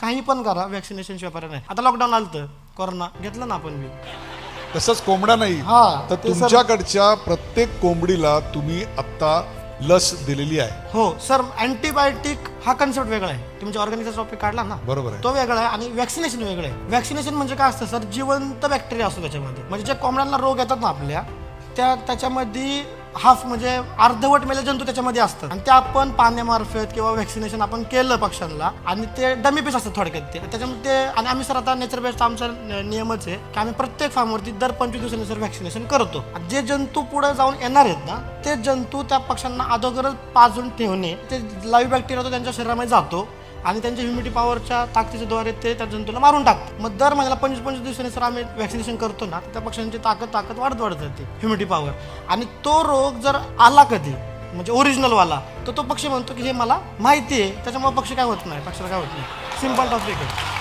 काही पण करा वॅक्सिनेशन शिवाय पर्याय नाही. आता लॉकडाऊन आलं तर कोरोना घेतलं ना आपण बी. तसंच कोंबडा नाही. हा, तर ते सर- तुमच्याकडच्या प्रत्येक कोंबडीला तुम्ही आता लस दिलेली आहे. हो सर अँटीबायोटिक हा कन्सेप्ट वेगळा आहे. तुमच्या ऑर्गॅनिकचा टॉपिक काढला ना बरोबर आहे. तो वेगळा आहे आणि वॅक्सिनेशन वेगळं आहे. वॅक्सिनेशन म्हणजे काय असतं सर? जिवंत बॅक्टेरिया असतो त्याच्यामध्ये. म्हणजे जे कोंबड्यांना रोग येतात ना आपल्या त्या त्याच्यामध्ये हाफ म्हणजे अर्धवट मेले जंतू त्याच्यामध्ये असतात. आणि ते आपण पाण्यामार्फत किंवा व्हॅक्सिनेशन आपण केलं पक्ष्यांना आणि ते डमी पीस असतात थोडक्यात ते. त्याच्यामुळे ते आणि आम्ही सर आता नेचर बेस्ट आमचा नियमच आहे की आम्ही प्रत्येक फार्मवरती दर पंचवीस दिवसांनी सर व्हॅक्सिनेशन करतो जे जंतू पुढे जाऊन येणार आहेत ना ते जंतू त्या पक्ष्यांना अगोदरच पाजून ठेवणे ते लाईव्ह बॅक्टेरिया तो त्यांच्या शरीरामध्ये जातो. आणि त्यांच्या ह्युमिटी पॉवरच्या ताकदीच्याद्वारे ते त्या जंतूला मारून टाकतात. मग दर महिन्याला पंचवीस पंचवीस दिवसांनी सर आम्ही वॅक्सिनेशन करतो ना त्या पक्ष्यांची ताकद ताकद वाढत वाढत जाते ह्युमिटी पॉवर आणि तो रोग जर आला कधी म्हणजे ओरिजिनल वाला तर तो पक्षी म्हणतो की हे मला माहिती आहे त्याच्यामुळे पक्षी काय होत नाही पक्षाला काय होत नाही. सिंपल टॉपिक आहे.